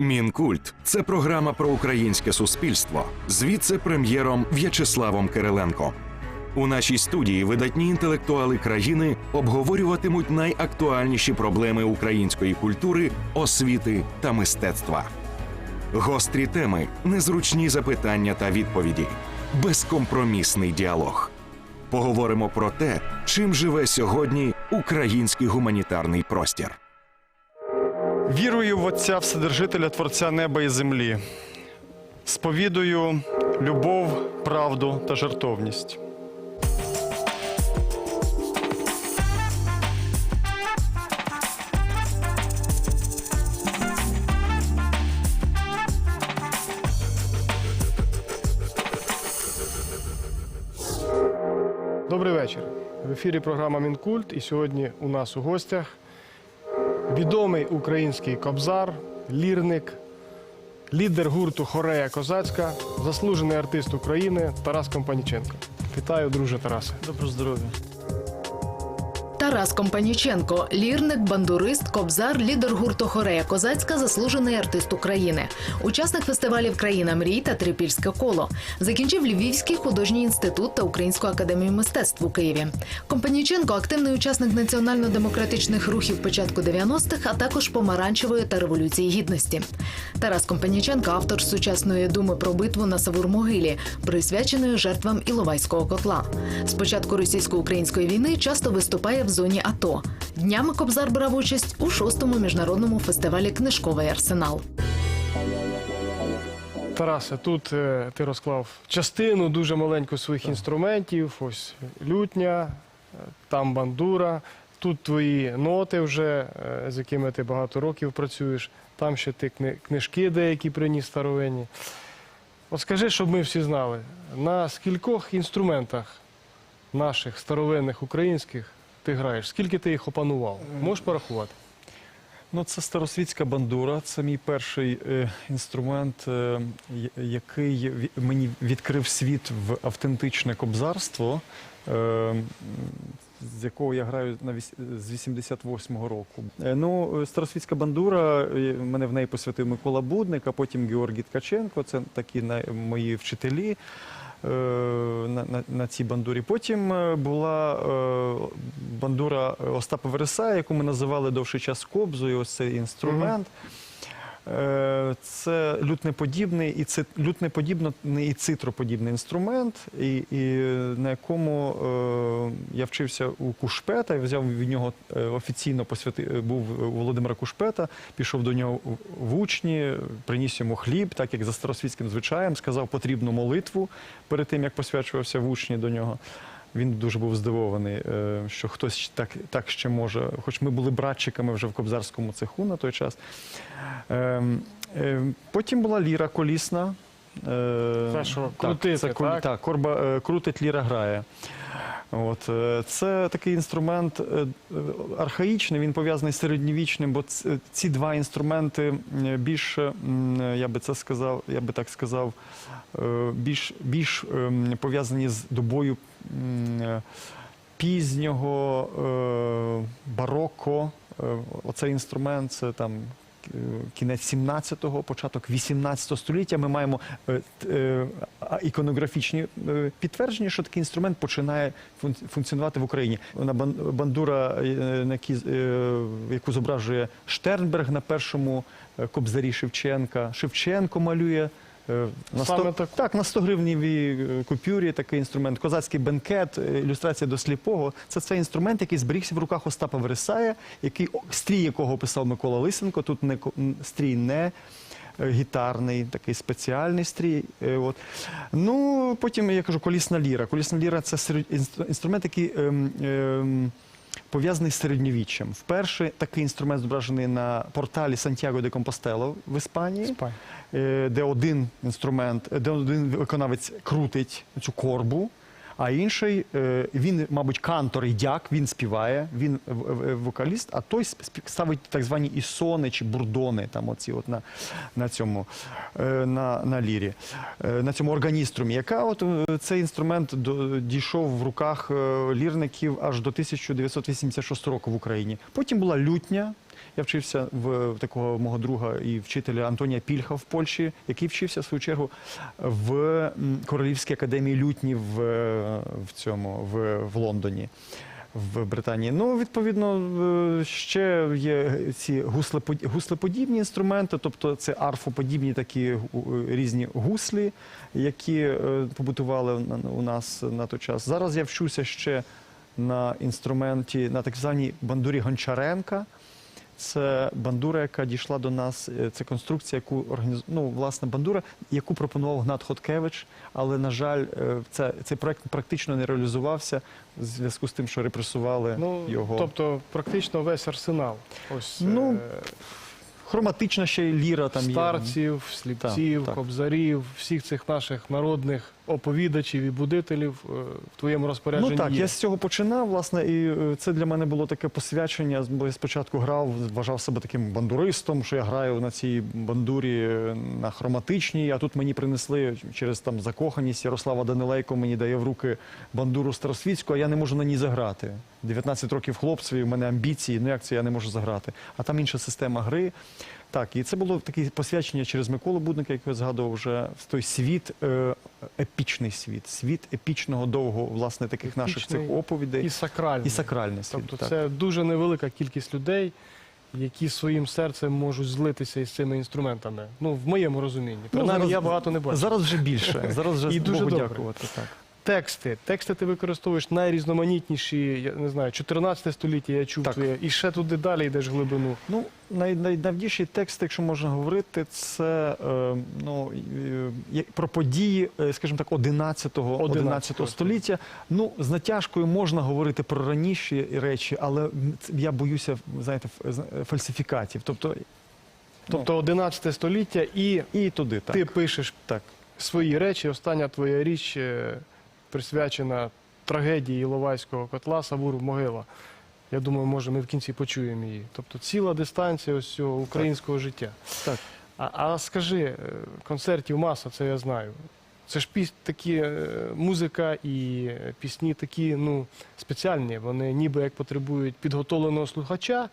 Мінкульт це програма про українське суспільство з віце-прем'єром В'ячеславом Кириленко. У нашій студії видатні інтелектуали країни обговорюватимуть найактуальніші проблеми української культури, освіти та мистецтва. Гострі теми, незручні запитання та відповіді, безкомпромісний діалог. Поговоримо про те, чим живе сьогодні український гуманітарний простір. Вірую в Отця Вседержителя Творця неба і землі. Сповідую любов, правду та жертовність. Добрий вечір. В ефірі програма Мінкульт. І сьогодні у нас у гостях відомий український кобзар, лірник, лідер гурту Хорея Козацька, заслужений артист України Тарас Компаніченко. Вітаю, друже Тарасе. Добро здоров'я. Тарас Компаніченко, лірник, бандурист, кобзар, лідер гурту Хорея Козацька, заслужений артист України, учасник фестивалів Країна мрій та Трипільське коло. Закінчив Львівський художній інститут та Українську академію мистецтв у Києві. Компаніченко активний учасник національно-демократичних рухів початку 90-х, а також помаранчевої та революції гідності. Тарас Компаніченко автор сучасної думи про битву на Савур-Могилі, присвяченої жертвам Іловайського котла. З початку російсько-української війни часто виступає в зоні АТО. Днями Кобзар брав участь у шостому міжнародному фестивалі Книжковий арсенал. Тарасе, тут е, ти розклав частину дуже маленьку своїх інструментів. Ось лютня, е, там бандура. Тут твої ноти вже, е, з якими ти багато років працюєш. Там ще ти книжки деякі приніс старовинні. От скажи, щоб ми всі знали, на скількох інструментах наших старовинних українських ти граєш? Скільки ти їх опанував? Можеш порахувати? Ну, це старосвітська бандура. Це мій перший е, інструмент, е, який мені відкрив світ в автентичне кобзарство, е, з якого я граю на з 88-го року. Е, ну, старосвітська бандура, мене в неї посвятив Микола Будник, а потім Георгій Ткаченко. Це такі мої вчителі. Е, На, на, на цій бандурі. Потім е, була е, бандура Остапа Вереса, яку ми називали довший час кобзою. Ось цей інструмент. Е, Це лютнеподібний і ци, лютнеподібний і цитроподібний інструмент, і, і на якому е, я вчився у Кушпета, я взяв від нього е, офіційно посвяти, був у Володимира Кушпета, пішов до нього в учні, приніс йому хліб, так як за старосвітським звичаєм, сказав потрібну молитву перед тим, як посвячувався в учні до нього. Він дуже був здивований, е, що хтось так, так ще може. Хоч ми були братчиками вже в кобзарському цеху на той час. Ем, ем, Потім була ліра колісна. Е, Це що, крутити, це, так? так, корба е, крутить, ліра грає. От, е, це такий інструмент архаїчний, він пов'язаний з середньовічним, бо ці два інструменти е, більш, м, е, я би це сказав, я би так сказав, більш, більш ем, пов'язані з добою пізнього бароко. Оцей інструмент це там кінець 17-го, початок 18 століття. Ми маємо е, е, іконографічні е, підтвердження, що такий інструмент починає фун- функціонувати в Україні. Вона бан- бандура, е, е, яку зображує Штернберг на першому е, кобзарі Шевченка. Шевченко малює. Е, На 100, таку? так, на 100 гривнівій е, купюрі такий інструмент. Козацький бенкет, е, ілюстрація до сліпого. Це цей інструмент, який зберігся в руках Остапа Вересая, який стрій якого описав Микола Лисенко. Тут не стрій не гітарний, такий спеціальний стрій. От. Ну, потім я кажу, колісна ліра. Колісна ліра це інструмент, який. Ем, ем, Пов'язаний з середньовіччям. Вперше такий інструмент зображений на порталі Сантьяго де Компостело в Іспанії е, де один інструмент, де один виконавець крутить цю корбу, а інший е, він, мабуть, кантор і дяк, він співає, він вокаліст, а той ставить так звані ісони чи бурдони, там оці от на, на цьому е, на, на лірі, е, на цьому органіструмі, яка от цей інструмент до- дійшов в руках лірників аж до 1986 року в Україні. Потім була лютня. Я вчився в такого мого друга і вчителя Антонія Пільха в Польщі, який вчився в свою чергу в Королівській академії лютні в, е, в цьому в, в Лондоні. В Британії. Ну, відповідно, е, ще є ці гуслеподібні інструменти, тобто це арфоподібні такі е, різні гуслі, які побутували у нас на той час. Зараз я вчуся ще на інструменті, на так званій бандурі Гончаренка. Це бандура, яка дійшла до нас. е, Це конструкція, яку організ... ну, власне, бандура, яку пропонував Гнат Хоткевич, але, на жаль, е, це, цей проект практично не реалізувався в зв'язку з тим, що репресували Ну, його. тобто практично весь арсенал. Ось Ну, е, Хроматична ще й ліра там є. старців, сліпців, так. кобзарів, всіх цих наших народних оповідачів і будителів е, в твоєму розпорядженні Ну так, є. я з цього починав, власне, і е, це для мене було таке посвячення. Бо я спочатку грав, вважав себе таким бандуристом, що я граю на цій бандурі е, на хроматичній, а тут мені принесли через там закоханість Ярослава Данилейко мені дає в руки бандуру старосвітську, а я не можу на ній заграти. 19 років хлопцеві, в мене амбіції, ну як це я не можу заграти. А там інша система гри. Так, і це було таке посвячення через Миколу Будника, який я згадував вже в той світ, е, епічний світ, світ епічного довго, власне, таких наших цих оповідей. І сакральний. І сакральний світ. Тобто так. це дуже невелика кількість людей, які своїм серцем можуть злитися із цими інструментами. Ну, в моєму розумінні. Ну, Принаймні, зараз- я багато не бачу. Зараз вже більше. Зараз вже І дуже Богу добре. дякувати. Так. Тексти. Тексти ти використовуєш найрізноманітніші, я не знаю, 14 століття я чув Так. твоє, і ще туди далі йдеш в глибину. Ну, най, найдавніший текст, якщо можна говорити, це е, ну, е, про події, е, скажімо так, 11-го, 11 століття. Ну, з натяжкою можна говорити про раніші речі, але м, це- я боюся, знаєте, ф- фальсифікатів. Тобто, Тобто 11 століття, і і туди, так. ти пишеш так. свої речі. Остання твоя річ е, присвячена трагедії Іловайського котла Савур могила. Я думаю, може, ми в кінці почуємо її. Тобто ціла дистанція ось цього українського життя. Так. А, а скажи, е, концертів маса, це я знаю. Це ж піс, такі е, музика і е, пісні такі, ну, спеціальні. Вони ніби як потребують підготовленого слухача,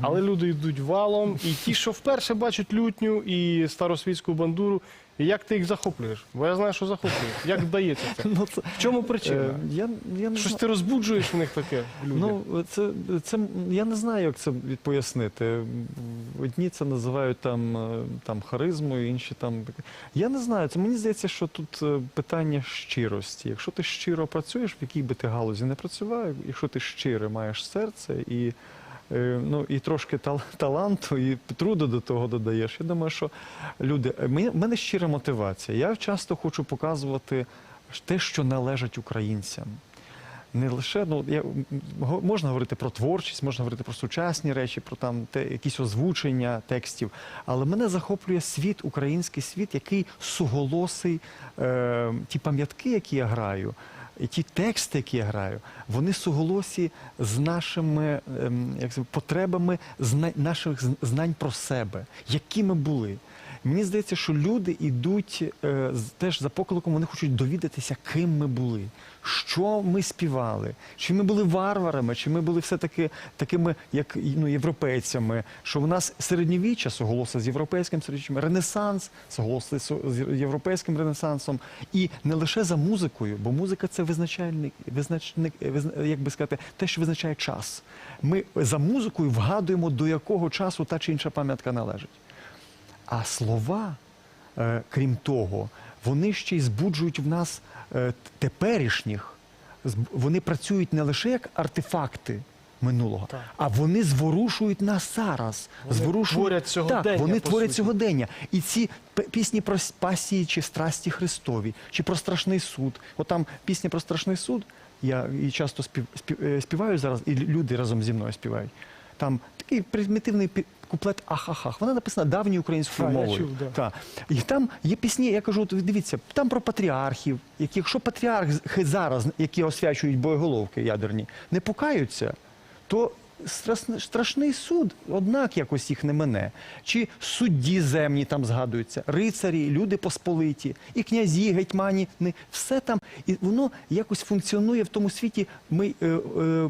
але люди йдуть валом. І ті, що вперше бачать лютню і старосвітську бандуру, і як ти їх захоплюєш? Бо я знаю, що захоплюєш. Як вдається це? Ну, це, В чому причина? е, я, я не Щось знаю. ти розбуджуєш в них таке? Ну, це, це я не знаю, як це пояснити. Одні це називають там, е, там харизмою, інші там. Я не знаю. Це мені здається, що тут е, питання щирості. Якщо ти щиро працюєш, в якій би ти галузі не працював, якщо ти щире маєш серце і. Е, Ну і трошки тал- таланту, і труду до того додаєш. Я думаю, що люди, е, в мене щира мотивація. Я часто хочу показувати те, що належить українцям не лише ну я можна говорити про творчість, можна говорити про сучасні речі, про там те якісь озвучення текстів. Але мене захоплює світ, український світ, який суголосий, е, ті пам'ятки, які я граю. Ті тексти, які я граю, вони суголосі з нашими ем, як потребами зна- наших знань про себе, які ми були. Мені здається, що люди йдуть е, теж за покликом, вони хочуть довідатися, ким ми були, що ми співали, чи ми були варварами, чи ми були все-таки такими, як ну, європейцями, що в нас середньовіччя суголоси з європейським середньовіччям, ренесанс суголоси з європейським ренесансом. І не лише за музикою, бо музика це визначальник, визначник, визна- як би сказати, те, що визначає час. Ми за музикою вгадуємо, до якого часу та чи інша пам'ятка належить. А слова, е, крім того, вони ще й збуджують в нас е, теперішніх. Вони працюють не лише як артефакти минулого, Так. а вони зворушують нас зараз. Вони зворушують творять сьогодення, Так, вони творять суті. сьогодення. І ці пісні про пасії чи страсті Христові, чи про страшний суд. От там пісня про страшний суд. Я і часто спів, спів- е, співаю зараз, і люди разом зі мною співають. Там такий примітивний куплет ахахах. Вона написана давньою українською мовою. я чув, да. Та. І там є пісні, я кажу, дивіться, там про патріархів, які, якщо патріархи зараз, які освячують боєголовки ядерні, не пукаються, то страшний, суд, однак якось їх не мене. Чи судді земні там згадуються, рицарі, люди посполиті, і князі, гетьмані, все там. І воно якось функціонує в тому світі. Ми, е, е,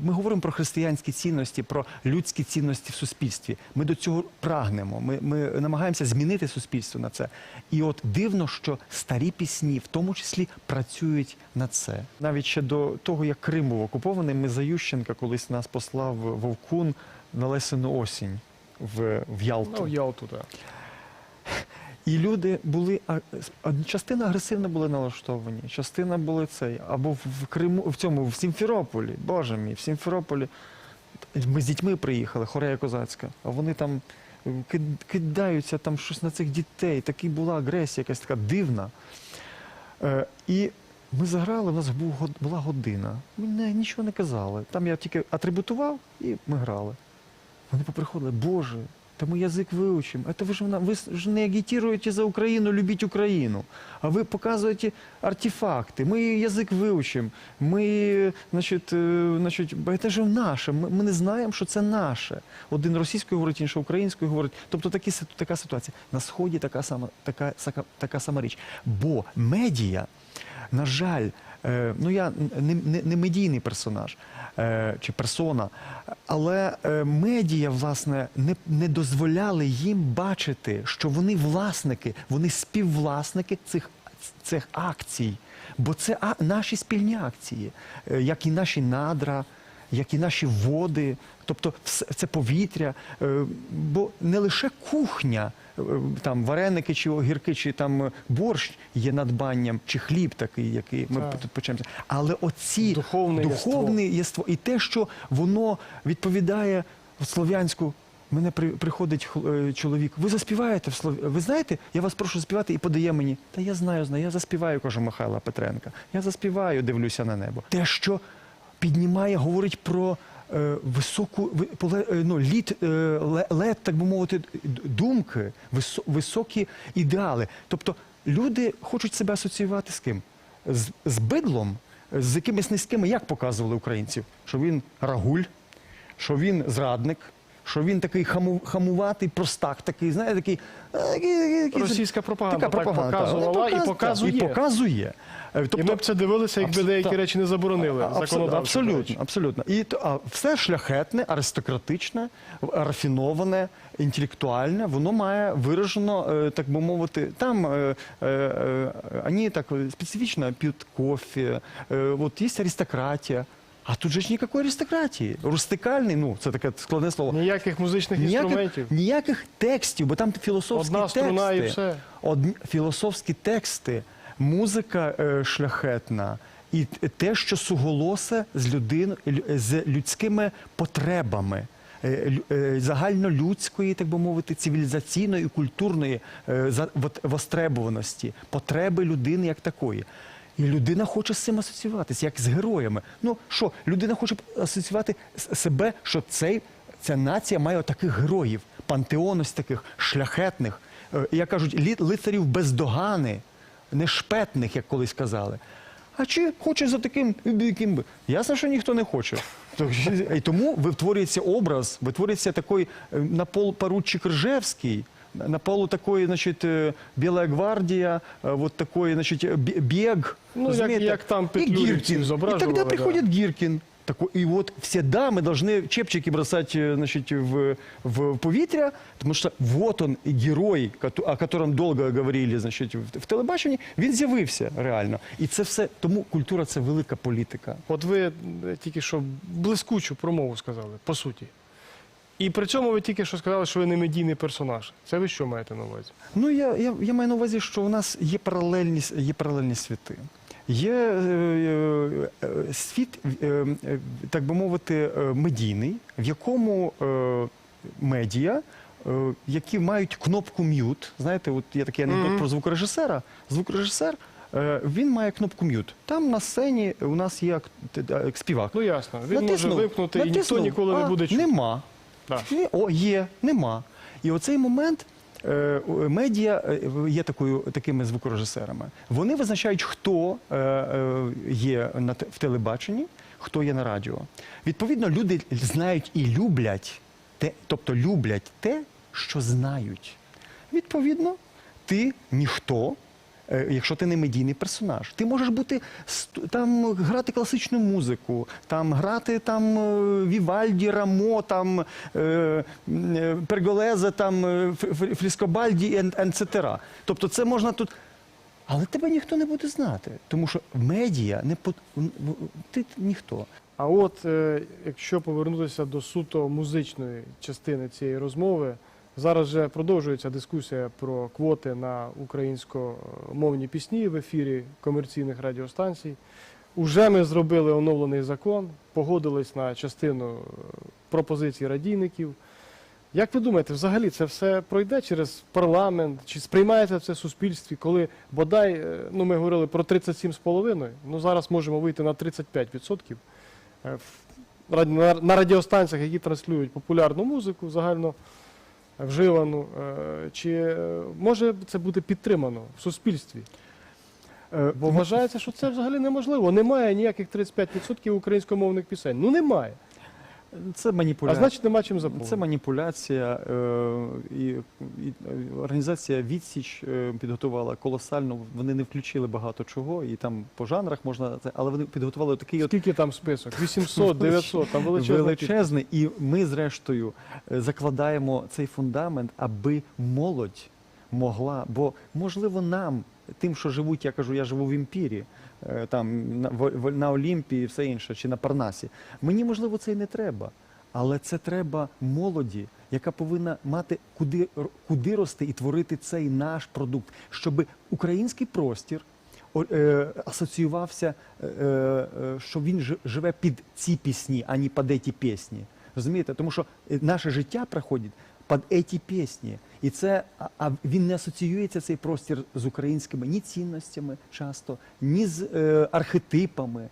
ми говоримо про християнські цінності, про людські цінності в суспільстві. Ми до цього прагнемо. Ми, ми намагаємося змінити суспільство на це. І от дивно, що старі пісні, в тому числі, працюють на це. Навіть ще до того, як Крим був окупований, ми за Ющенка колись нас послав Вовкун на Лесину осінь в, в Ялту. Ну, Ялту, так. І люди були частина агресивно були налаштовані, частина були цей. Або в в Криму, в цьому, в Сімферополі, Боже мій, в Сімферополі. Ми з дітьми приїхали, хорея козацька, а вони там кидаються там щось на цих дітей. Така була агресія, якась така дивна. Е, і ми заграли, у нас була година. Ми нічого не казали. Там я тільки атрибутував і ми грали. Вони поприходили, Боже, та ми язик вивчимо. Это ви ж, ви ж не агітуєте за Україну, любіть Україну. А ви показуєте артефакти. Ми язик вивчимо. Ми, значить, е, значить, це ж наше. Ми, ми не знаємо, що це наше. Один російською говорить, інший українською говорить. Тобто такі, така ситуація. На Сході така сама, така, така сама річ. Бо медіа, на жаль, е, ну я не, не, медійний персонаж е, чи персона, але е, медіа, власне, не, не дозволяли їм бачити, що вони власники, вони співвласники цих, цих акцій. Бо це а, наші спільні акції, як і наші надра, як і наші води, тобто це повітря. Бо не лише кухня, там вареники чи огірки, чи там е, борщ є надбанням, чи хліб такий, який ми Так. тут почнемося. Але оці Духовне духовне єство і те, що воно відповідає в слов'янську. Мене при, приходить хл- е, чоловік. Ви заспіваєте в Слов... Ви знаєте, я вас прошу заспівати і подає мені. Та я знаю, знаю, я заспіваю, каже Михайла Петренка. Я заспіваю, дивлюся на небо. Те, що піднімає, говорить про е, високу ви- е, ну, лід, е, лед, так би мовити, думки, високі ідеали. Тобто люди хочуть себе асоціювати з ким? З, з бидлом, з якимись низькими, як показували українців, що він рагуль, що він зрадник. Що він такий хаму, хамуватий, простак такий, знаєте, такий, е, Російська пропаганда така пропаганда, так. показувала і показує. І показує. Е, І ми б це дивилися, якби Абс- деякі так. речі не заборонили. До Абсолютно, абсолютно. І а все шляхетне, аристократичне, рафіноване, інтелектуальне, воно має виражено, е, так би мовити, там е, е, вони так специфічно п'ють кофе, е, от є аристократія. А тут же ж ніякої аристократії. Рустикальний, ну це таке складне слово. Ніяких музичних інструментів. Ніяких, ніяких текстів, бо там філософські Одна струна і тексти. все. Одні, філософські тексти, музика е, шляхетна і те, що суголосе з людин, з людськими потребами. е, е, Загальнолюдської, так би мовити, цивілізаційної і культурної е, востребуваності, потреби людини як такої. І людина хоче з цим асоціюватися, як з героями. Ну що, людина хоче асоціювати себе, що цей, ця нація має таких героїв, пантеон ось таких шляхетних, е, як кажуть, лицарів бездогани, не шпетних, як колись казали. А чи хоче за таким, яким? Ясно, що ніхто не хоче. І тому витворюється образ, витворюється такий е, наполпоручик Ржевський, на полу такой, значит, э, Белая гвардия, э, вот такой, значит, э, бе- бег. Ну, як- разумеете? як там и петлюрівців Гиркин. И зображували, тогда да. приходит Гиркин. Такой, и вот все дамы должны чепчики бросать э, значит, в, в повітря, потому что вот он, герой, кото- о котором довго говорили значить, в, в телебаченні, він з'явився реально. І це все, тому культура – це велика політика. От ви е, тільки що блискучу промову сказали, по суті. І при цьому ви тільки що сказали, що ви не медійний персонаж. Це ви що маєте на увазі? Ну, я, я, я маю на увазі, що у нас є паралельні, є паралельні світи. Є е, е, е, світ, е, е, так би мовити, е, медійний, в якому е, медіа, е, які мають кнопку м'ют. Знаєте, от є такий анекдот Мгм. про звукорежисера. Звукорежисер він має кнопку м'ют. Там на сцені у нас є співак. Ну ясно, він може Натиснув, і ніхто натиснув, ніколи не буде чути. Нема. Ні, О, є, нема. І оцей момент е, медіа е, є такою, такими звукорежисерами. Вони визначають, хто е, є в телебаченні, хто є на радіо. Відповідно, люди знають і люблять те, тобто люблять те, що знають. Відповідно, ти ніхто. Е, Якщо ти не медійний персонаж, ти можеш бути там грати класичну музику, там грати там е, Вівальді, Рамо, там е, Перголезе, там Фріскобальді, etc. Тобто, це можна тут. Але тебе ніхто не буде знати, тому що медіа не по ти ніхто. А от якщо повернутися до суто музичної частини цієї розмови, зараз вже продовжується дискусія про квоти на українськомовні пісні в ефірі комерційних радіостанцій. Уже ми зробили оновлений закон, погодились на частину е, пропозицій радійників. Як ви думаєте, взагалі це все пройде через парламент? Чи сприймається це в суспільстві, коли бодай, е, ну ми говорили про 37,5, ну зараз можемо вийти на 35% е, на радіостанціях, які транслюють популярну музику, загально вживану. е, Чи е, може це бути підтримано в суспільстві? Е, Бо вважається, що це взагалі неможливо. Немає ніяких 35% українськомовних пісень. Ну немає. Це А значить, нема чим заповнити. Це маніпуляція. Е, і, і організація Відсіч е, підготувала колосально. Вони не включили багато чого, і там по жанрах можна але вони підготували такий от там список? 800, 900, там кількість. величезний. І ми, зрештою, е, закладаємо цей фундамент, аби молодь могла. Бо можливо нам, тим, що живуть, я кажу, я живу в імпірі, там на, Олімпії і все інше, чи на Парнасі. Мені можливо це і не треба. Але це треба молоді, яка повинна мати куди, куди рости і творити цей наш продукт, щоб український простір е, асоціювався, е, е, що він жи- живе під ці пісні, а не під ці пісні. Розумієте? Тому що е, наше життя проходить під ці пісні. І це, а- він не асоціюється цей простір з українськими ні цінностями часто, ні з е, архетипами,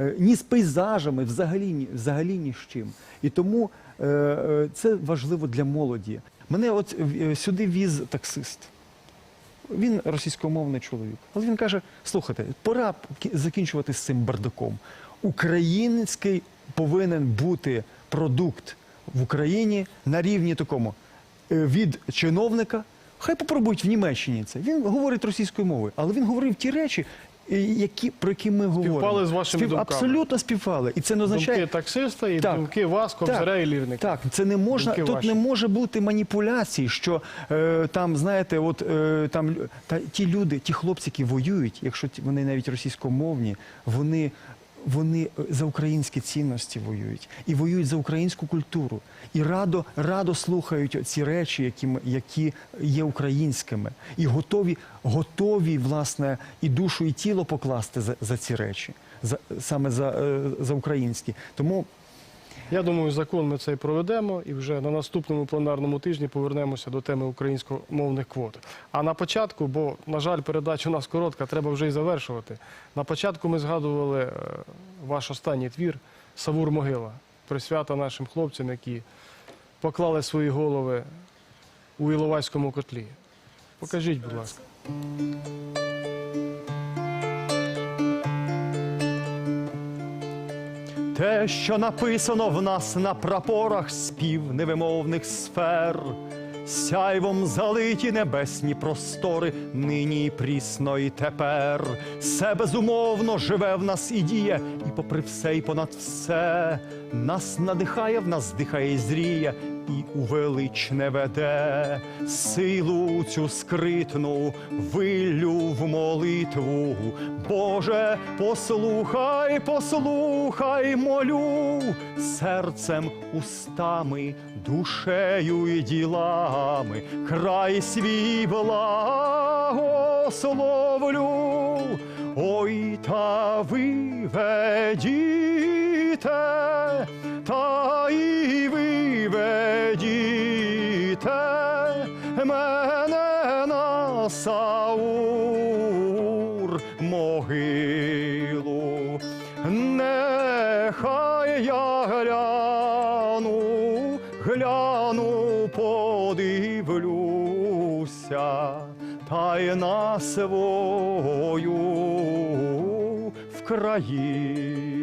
е, ні з пейзажами, взагалі, взагалі ні з чим. І тому е, е, це важливо для молоді. Мене от е, сюди віз таксист. Він російськомовний чоловік. Але він каже: слухайте, пора закінчувати з цим бардаком. Український повинен бути продукт в Україні на рівні такому від чиновника. Хай попробують в Німеччині це. Він говорить російською мовою, але він говорив ті речі, е, які, про які ми говоримо. з вашими думками. Абсолютно співпали. І це не означає, Думки таксиста і Так. думки вас, Кобзаря і Лірника. так, це не можна. Думки тут ваші. не може бути маніпуляцій, що е, там, знаєте, от е, там та ті люди, ті хлопці, які воюють, якщо ті- вони навіть російськомовні, вони. Вони е, за українські цінності воюють і воюють за українську культуру. І радо, радо слухають ці речі, які, які є українськими, і готові, готові, власне, і душу, і тіло покласти за, за ці речі, за, саме за, е, за українські. Тому Я думаю, закон ми цей проведемо і вже на наступному пленарному тижні повернемося до теми українськомовних квот. А на початку, бо, на жаль, передача у нас коротка, треба вже й завершувати. На початку ми згадували е, ваш останній твір Савур Могила, присвята нашим хлопцям, які поклали свої голови у Іловайському котлі. Покажіть, будь ласка. Те, що написано в нас на прапорах спів невимовних сфер, сяйвом залиті небесні простори, нині і прісно і тепер. Все безумовно живе в нас і діє, і попри все, і понад все, нас надихає, в нас дихає і зріє, і у величне веде силу цю скритну, виллю в молитву. Боже, послухай, послухай, молю, серцем, устами, душею і ділами, край свій благословлю. Ой, та ви ведіте, та і ви Саур могилу. Нехай я гляну, гляну, подивлюся, та й на свою в країну.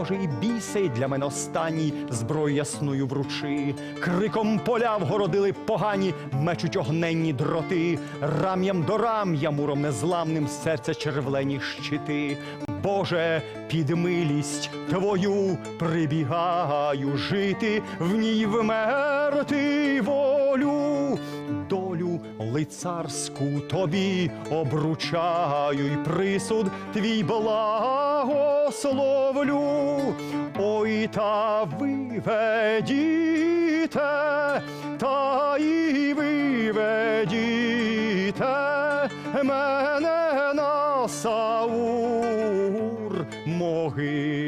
Може, і бій сей для мене останній зброю ясною вручи. Криком поля вгородили погані, мечуть огненні дроти, рам'ям до рам'я муром незламним серця червлені щити. Боже, під милість твою прибігаю жити, в ній вмерти волю, лицарську тобі обручаю й присуд твій благословлю. Ой, та виведіте, та і виведіте мене на Саур могилу.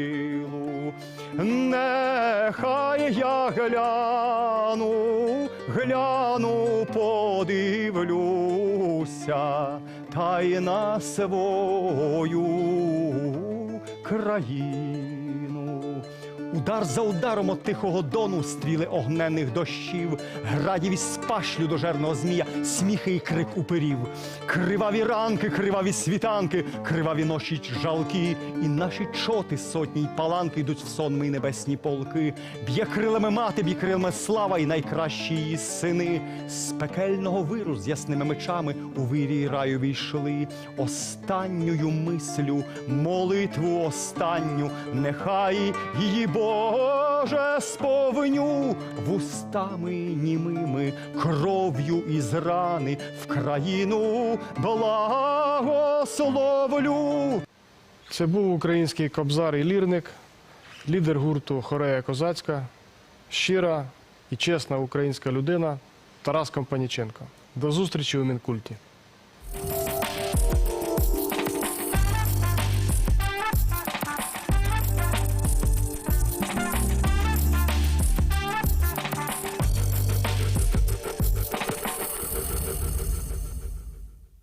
Нехай я гляну, гляну, подивлюся, та й на свою країну. Удар за ударом от тихого дону стріли огненних дощів, градів із пашлю до жерного змія, сміхи і крик уперів, криваві ранки, криваві світанки, криваві ночі жалкі, і наші чоти сотні й паланки йдуть в сонми небесні полки. Б'є крилами мати, б'є крилами слава і найкращі її сини. З пекельного виру з ясними мечами у вирій раю війшли. Останньою мислю, молитву останню, нехай її Боже сповню вустами німими, кров'ю із рани в країну благословлю. Це був український кобзар і лірник, лідер гурту Хорея Козацька, щира і чесна українська людина Тарас Компаніченко. До зустрічі у Мінкульті.